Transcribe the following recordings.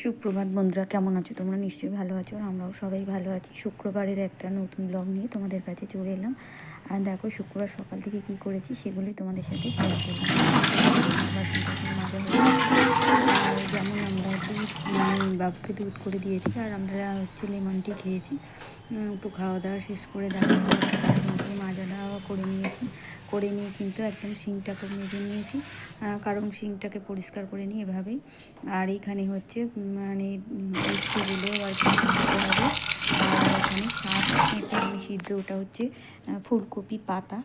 সুপ্রভাত বন্ধুরা, কেমন আছো? তোমরা নিশ্চয়ই ভালো আছো আর আমরাও সবাই ভালো আছি। শুক্রবারের একটা নতুন ব্লগ নিয়ে তোমাদের কাছে চলে এলাম। আর দেখো, শুক্রবার সকাল থেকে কি করেছি সেগুলি তোমাদের সাথে শেয়ার করলাম। যেমন আমরা দুধ বাবুকে দুধ করে দিয়েছি আর আমরা হচ্ছে লেমন টি খেয়েছি। তো খাওয়া দাওয়া শেষ করে দেখো বাসনগুলো মাজা দেওয়া করে নিয়েছি। করে নিয়ে কিন্তু একদম শিংটাকে মেজে নিয়েছি। কারণ শিংটাকে পরিষ্কার করে নিই এভাবেই। আর এখানে হচ্ছে মানে আর কি সিদ্ধ ওটা হচ্ছে ফুলকপি পাতা।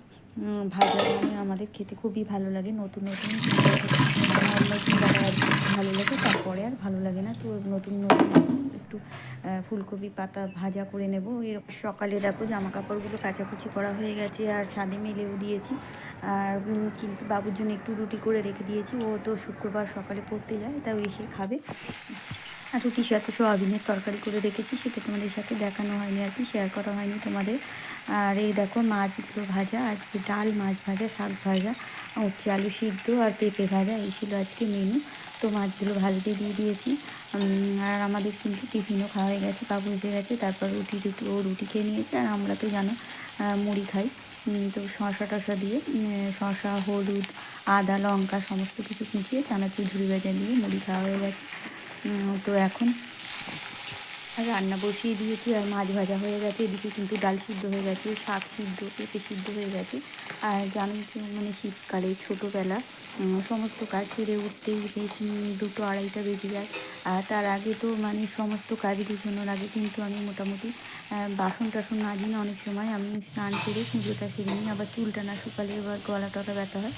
ভাজা মানে আমাদের খেতে খুবই ভালো লাগে। নতুন নতুন ভালো লাগে, তারপরে আর ভালো লাগে না। তো নতুন নতুন একটু ফুলকপি পাতা ভাজা করে নেব। এরকম সকালে দেখো জামা কাপড়গুলো কাচাকুচি করা হয়ে গেছে, আর ছাদে মেলেও দিয়েছি। আর কিন্তু বাবুর জন্য একটু রুটি করে রেখে দিয়েছি। ও তো শুক্রবার সকালে পড়তে যায়, তাও এসে খাবে। আর রুটির সাথে সোয়াবিনের তরকারি করে রেখেছি, সেটা তোমাদের সাথে দেখানো হয়নি আর কি শেয়ার করা হয়নি তোমাদের। আর এই দেখো মাছগুলো ভাজা, আজকে ডাল, মাছ ভাজা, শাক ভাজা হচ্ছে আলু সিদ্ধ আর পেঁপে ভাজা, এই ছিল আজকে মেনু তো মাছগুলো ভাজতে দিয়ে দিয়েছি। আর আমাদের কিন্তু টিফিনও খাওয়া হয়ে গেছে কাকু এসে গেছে। তারপর রুটি রুটি, ও রুটি খেয়ে নিয়েছে, আর আমরা তো জানো মুড়ি খাই। তো শসা টসা দিয়ে শসা, হলুদ, আদা, লঙ্কা, সমস্ত কিছু কুচিয়ে চানাচুর ঝুড়ি ভাজা দিয়ে মুড়ি খাওয়া হয়ে গেছে। তো এখন রান্না বসিয়ে দিয়েছি আর মাছ ভাজা হয়ে গেছে, এদিকে কিন্তু ডাল সিদ্ধ হয়ে গেছে, শাক সিদ্ধ, পেঁপে সিদ্ধ হয়ে গেছে। আর জানোই তো মানে শীতকালে, ছোটোবেলা সমস্ত কাজ সেরে উঠতেই বেশ দুটো আড়াইটা বেজে যায়। আর তার আগে তো মানে সমস্ত কাজ গুছানোর আগে কিন্তু আমি মোটামুটি বাসন টাসন না না অনেক সময়, আমি স্নান করে পুজোটা সেরে নিই, আবার চুলটা না শুকালে এবার গলা টলা ব্যথা হয়।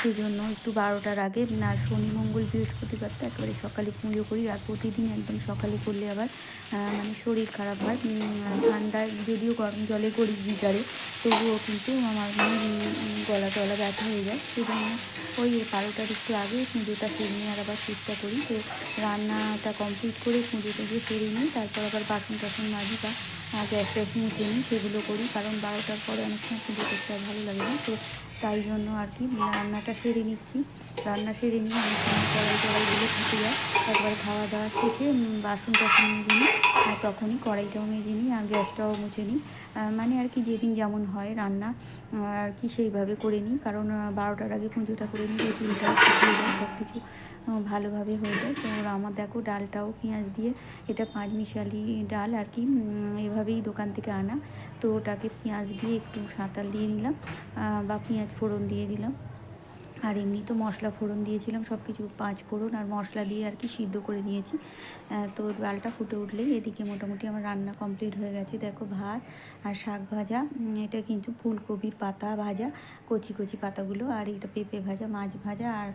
সেই জন্য একটু বারোটার আগে না শনি, মঙ্গল, বৃহস্পতিবার তো একেবারে সকালে পুজো করি, আর প্রতিদিন একদম সকালে করলে আবার মানে শরীর খারাপ হয়। ঠান্ডা ঠান্ডায় যদিও গরম জলে করি গিজারে তবুও কিন্তু আমার মানে গলা টলা ব্যথা হয়ে যায়। সেজন্য ওই বারোটার একটু আগে পুজোটা সেরে নিয়ে আর আবার চেষ্টা করি। তো রান্নাটা কমপ্লিট করে পুজো টুজো সেরে নিই, তারপর আবার বাসন টাসন মাজি বা আহ, গ্যাস ট্যাস মুছে নিই সেগুলো করি কারণ বারোটার পরে অনেক সময় পুজো করতে আর ভালো লাগে না। তো তাই জন্য আর কি রান্নাটা সেরে নিচ্ছি। রান্না সেরে নিয়ে অনেক সময় কড়াই টড়াইগুলো ফুটে যায়। একবার খাওয়া দাওয়া শেষে বাসন টাসন মেজে নিই আর তখনই কড়াইটাও মেজে নিই আর গ্যাসটাও মুছে নিই। মানে আর কি যেদিন যেমন হয় রান্না আর কি সেইভাবে করে নিই। কারণ বারোটার আগে পুজোটা করে নিই যায় সব কিছু ভালোভাবে হয়ে যায়। তো আমার দেখো ডালটাও পেঁয়াজ দিয়ে এটা পাঁচ মিশালি ডাল আর কি এভাবেই দোকান থেকে আনা। তো ওটাকে পেঁয়াজ দিয়ে একটু সাঁতাল দিয়ে নিলাম বা পেঁয়াজ ফোড়ন দিয়ে দিলাম। আর এমনি তো মশলা ফোড়ন দিয়েছিলাম সব কিছু পাঁচ ফোড়ন আর মশলা দিয়ে আর কি সিদ্ধ করে নিয়েছি। তো ডালটা ফুটে উঠলেই এদিকে মোটামুটি আমার রান্না কমপ্লিট হয়ে গেছে দেখো ভাত আর শাক ভাজা। এটা কিন্তু ফুলকপির পাতা ভাজা কচি কচি পাতাগুলো আর এটা পেঁপে ভাজা মাছ ভাজা আর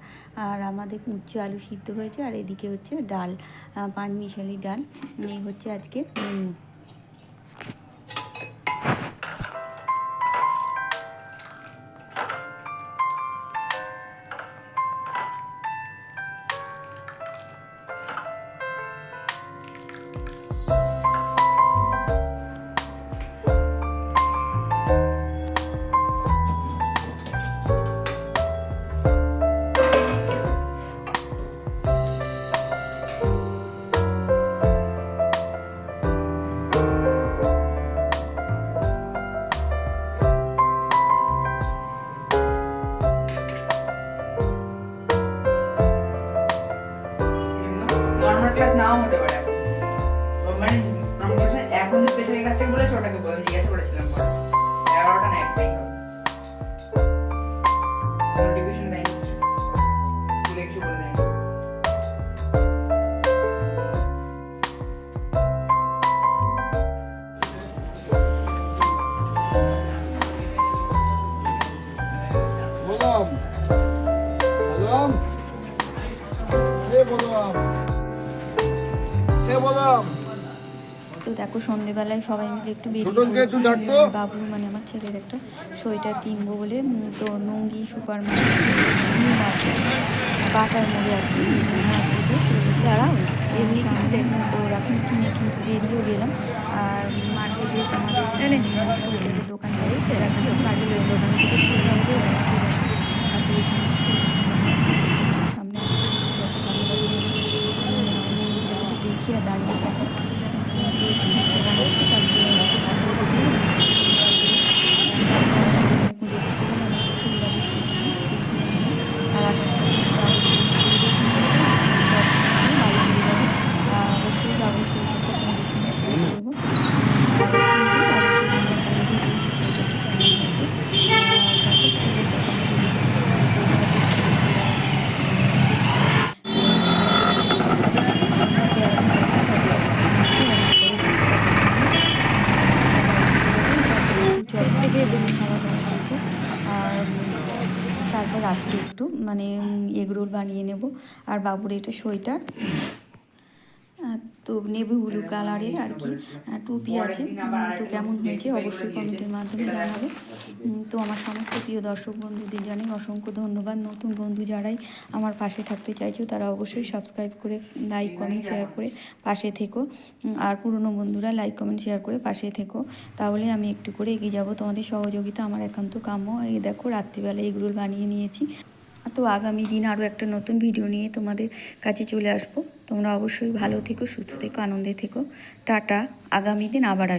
আর আমাদের উচ্চ আলু সিদ্ধ হয়েছে আর এদিকে হচ্ছে ডাল আহ, পাঁচ মিশালি ডাল। এই হচ্ছে আজকে মেনু। now তো দেখো সন্ধেবেলায় সবাই মিলে একটু বেরিয়ে বাবু মানে আমার ছেলের একটা সোয়েটার কিনবো বলে তো নঙ্গি সুপার বাটার মোড়ে আর কি সামনে তো এখন কিনে কিন্তু বেরিয়েও গেলাম আর মার্কেটে তোমাদের দোকান করে দোকান থেকে মানে এগরোল বানিয়ে নেব। আর বাবুর এটা সোয়েটার। তো নেভি ব্লু কালারের আর কি। টুপি আছে। তো কেমন হয়েছে অবশ্যই কমেন্টের মাধ্যমে জানাবে। তো আমার সমস্ত প্রিয় দর্শক বন্ধুদের জানাই অসংখ্য ধন্যবাদ। নতুন বন্ধু যারাই আমার পাশে থাকতে চাইছো, তারা অবশ্যই সাবস্ক্রাইব করে লাইক কমেন্ট শেয়ার করে পাশে থেকো। আর পুরনো বন্ধুরা লাইক কমেন্ট শেয়ার করে পাশে থেকো। তাহলে আমি একটু করে এগিয়ে যাব। তোমাদের সহযোগিতা আমার একান্ত কাম্য। এই দেখো, রাত্রিবেলা এগরোল বানিয়ে নিয়েছি। তো আগামী দিন আরও একটা নতুন ভিডিও নিয়ে তোমাদের কাছে চলে আসব। তোমরা অবশ্যই ভালো থেকো, সুস্থ থেকো, আনন্দে থেকো। টাটা, আগামী দিন আবার আসব।